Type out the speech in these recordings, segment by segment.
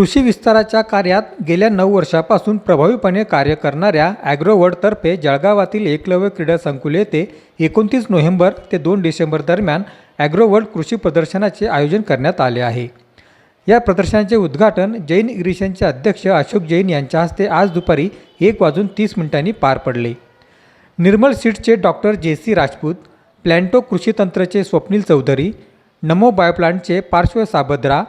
कृषी विस्ताराच्या कार्यात गेल्या नऊ वर्षापासून प्रभावीपणे कार्य करणाऱ्या ॲग्रोवर्डतर्फे जळगावातील एकलव्य क्रीडा संकुल येथे एकोणतीस नोव्हेंबर ते दोन डिसेंबर दरम्यान ॲग्रोवर्ल्ड कृषी प्रदर्शनाचे आयोजन करण्यात आले आहे. या प्रदर्शनाचे उद्घाटन जैन इग्रिशनचे अध्यक्ष अशोक जैन यांच्या हस्ते आज दुपारी एक वाजून तीस मिनिटांनी पार पडले. Nirmal सीटचे doctor J C Rajput Planto कृषीतंत्रचे Swapnil Chaudhari Namo बायोप्लांटचे पार्श्व साबद्रा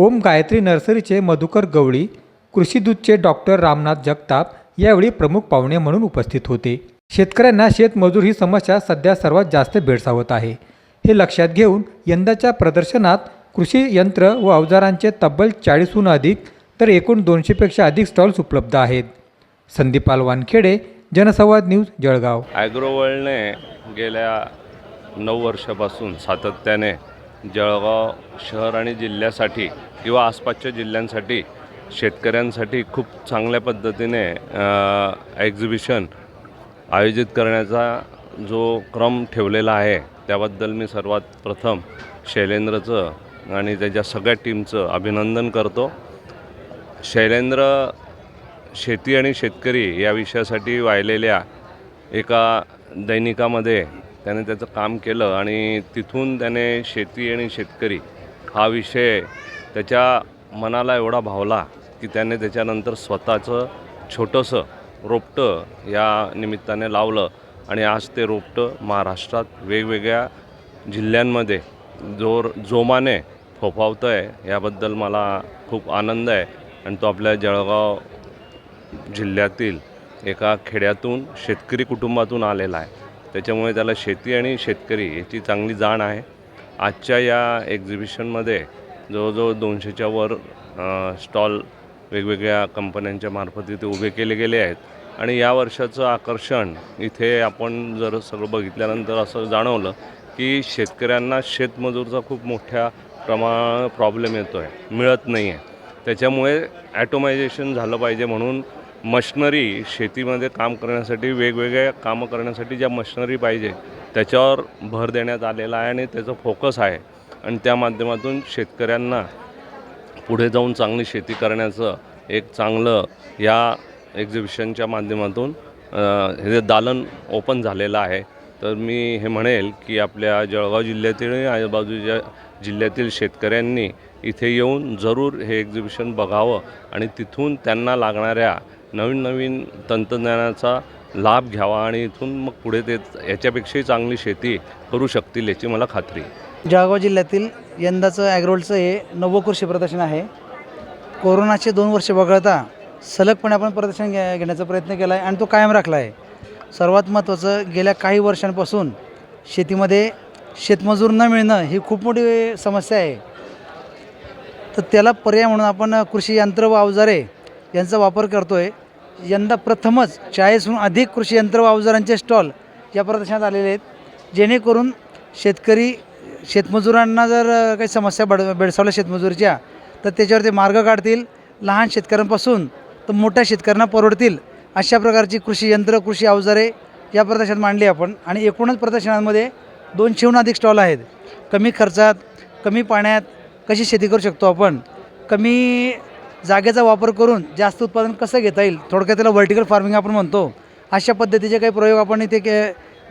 ओम गायत्री नर्सरीचे मधुकर गवळी कृषीदूतचे डॉक्टर रामनाथ जगताप यावेळी प्रमुख पाहुणे म्हणून उपस्थित होते. शेतकऱ्यांना शेतमजूर ही समस्या सध्या सर्वात जास्त भेडसावत आहे. हे लक्षात घेऊन यंदाच्या प्रदर्शनात कृषी यंत्र व अवजारांचे तब्बल चाळीसहून अधिक तर एकूण दोनशेपेक्षा अधिक स्टॉल्स उपलब्ध आहेत. संदीपाल वानखेडे जनसंवाद न्यूज जळगाव. ॲग्रोवर्ल्डने गेल्या नऊ वर्षापासून सातत्याने जळगाव शहर आणि जिल्ह्यासाठी किंवा आसपासच्या जिल्ह्यांसाठी शेतकऱ्यांसाठी खूप चांगल्या पद्धतीने एक्झिबिशन आयोजित करण्याचा जो क्रम ठेवलेला आहे त्याबद्दल मी सर्वात प्रथम शैलेंद्रचं आणि त्याच्या सगळ्या टीमचं अभिनंदन करतो. शैलेंद्र शेती आणि शेतकरी या विषयासाठी वाहिलेल्या एका दैनिकामध्ये त्याने त्याचं काम केलं आणि तिथून त्याने शेती आणि शेतकरी हा विषय त्याच्या मनाला एवढा भावला की त्याने त्याच्यानंतर स्वतःचं छोटंसं रोपटं या निमित्ताने लावलं आणि आज ते रोपटं महाराष्ट्रात वेगवेगळ्या जिल्ह्यांमध्ये जोर जोमाने फोफावतं आहे याबद्दल मला खूप आनंद आहे आणि तो आपल्या जळगाव जिल्ह्यातील एका खेड्यातून शेतकरी कुटुंबातून आलेला आहे. त्याच्यामुळे त्याला शेती आणि शेतकरी याची चांगली जाण आहे. आजच्या या एक्झिबिशनमध्ये जवळजवळ दोनशेच्या वर स्टॉल वेगवेगळ्या कंपन्यांच्या मार्फत इथे उभे केले गेले आहेत. आणि या वर्षाचं आकर्षण इथे आपण जर सगळं बघितल्यानंतर असं जाणवलं की शेतकऱ्यांना शेतमजूरचा खूप मोठ्या प्रमाण प्रॉब्लेम येतो आहे मिळत नाही आहे त्याच्यामुळे ॲटोमायझेशन झालं पाहिजे म्हणून मशनरी शेतीमध्ये काम करण्यासाठी वेगवेगळ्या कामं करण्यासाठी ज्या मशनरी पाहिजे त्याच्यावर भर देण्यात आलेला आहे आणि त्याचं फोकस आहे. आणि त्या माध्यमातून शेतकऱ्यांना पुढे जाऊन चांगली शेती करण्याचं एक चांगलं या एक्झिबिशनच्या माध्यमातून हे दालन ओपन झालेलं आहे. तर मी हे म्हणेल की आपल्या जळगाव जिल्ह्यातील आणि आजूबाजूच्या जिल्ह्यातील शेतकऱ्यांनी इथे येऊन जरूर हे एक्झिबिशन बघावं आणि तिथून त्यांना लागणाऱ्या नवीन नवीन तंत्रज्ञानाचा लाभ घ्यावा आणि इथून मग पुढे ते याच्यापेक्षाही चांगली शेती करू शकतील याची मला खात्री आहे. जळगाव जिल्ह्यातील यंदाचं ॲग्रोलचं हे नवं कृषी प्रदर्शन आहे. कोरोनाचे दोन वर्ष वगळता सलगपणे आपण प्रदर्शन घ्या घेण्याचा प्रयत्न केला आहे आणि तो कायम राखला आहे सर्वात महत्त्वाचं गेल्या काही वर्षांपासून शेतीमध्ये शेतमजूर न मिळणं ही खूप मोठी समस्या आहे. तर त्याला पर्याय म्हणून आपण कृषी यंत्र व अवजारे यांचा वापर करतो आहे यंदा प्रथमच चाळीसहून अधिक कृषी यंत्र व अवजारांचे स्टॉल या प्रदर्शनात आलेले आहेत. जेणेकरून शेतकरी शेतमजुरांना जर काही समस्या बड बेडसावल्या शेतमजुरीच्या तर त्याच्यावर ते मार्ग काढतील. लहान शेतकऱ्यांपासून तर मोठ्या शेतकऱ्यांना परवडतील अशा प्रकारची कृषी यंत्र कृषी अवजारे या प्रदर्शनात मांडली आपण. आणि एकूणच प्रदर्शनांमध्ये दोनशेहून अधिक स्टॉल आहेत. कमी खर्चात कमी पाण्यात कशी शेती करू शकतो आपण? कमी जागेचा वापर करून जास्त उत्पादन कसं घेता येईल? थोडक्यात त्याला व्हर्टिकल फार्मिंग आपण म्हणतो. अशा पद्धतीचे काही प्रयोग आपण इथे के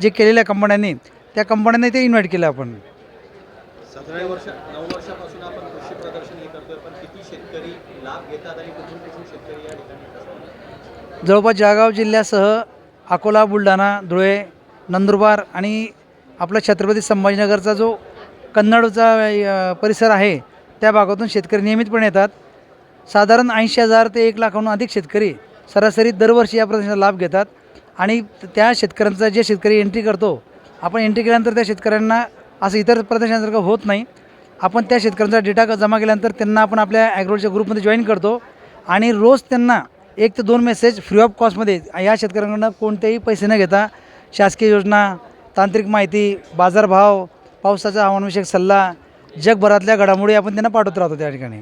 जे केलेल्या कंपन्यांनी त्या कंपन्यांना इथे इन्व्हाइट केलं आपण? जवळपास जळगाव जिल्ह्यासह अकोला बुलढाणा धुळे नंदुरबार आणि आपला छत्रपती संभाजीनगरचा जो कन्नडचा परिसर आहे त्या भागातून शेतकरी नियमितपणे येतात. साधारण ऐंशी हजार ते एक लाखाहून अधिक शेतकरी सरासरी दरवर्षी या प्रदर्शनाचा लाभ घेतात. आणि त्या शेतकऱ्यांचा जे शेतकरी एंट्री करतो आपण एंट्री केल्यानंतर त्या शेतकऱ्यांना असं इतर प्रदर्शनासारखं होत नाही. आपण त्या शेतकऱ्यांचा डेटा जमा केल्यानंतर त्यांना आपण आपल्या ॲग्रोच्या ग्रुपमध्ये जॉईन करतो. आणि रोज त्यांना एक ते दोन मेसेज फ्री ऑफ कॉस्टमध्ये या शेतकऱ्यांकडनं कोणतेही पैसे न घेता शासकीय योजना तांत्रिक माहिती बाजारभाव पावसाचा हवामानविषयक सल्ला जगभरातल्या घडामोडी आपण त्यांना पाठवत राहतो त्या ठिकाणी.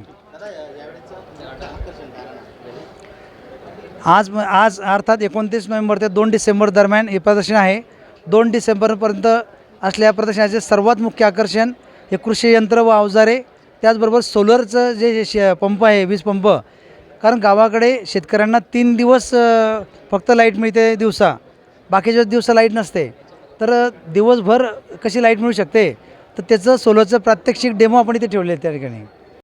आज आज अर्थात एकोणतीस नोव्हेंबर ते दोन डिसेंबर दरम्यान हे प्रदर्शन आहे. दोन डिसेंबरपर्यंत असलेल्या प्रदर्शनाचे सर्वात मुख्य आकर्षण हे कृषी यंत्र व अवजारे त्याचबरोबर सोलरचं जे शे पंप आहे वीज पंप कारण गावाकडे शेतकऱ्यांना तीन दिवस फक्त लाइट मिळते दिवसा. बाकीच्या दिवसा लाइट नसते. तर दिवसभर कशी लाइट मिळू शकते? तर त्याचं सोलरचं प्रात्यक्षिक डेमो आपण इथे ठेवले आहे त्या ठिकाणी.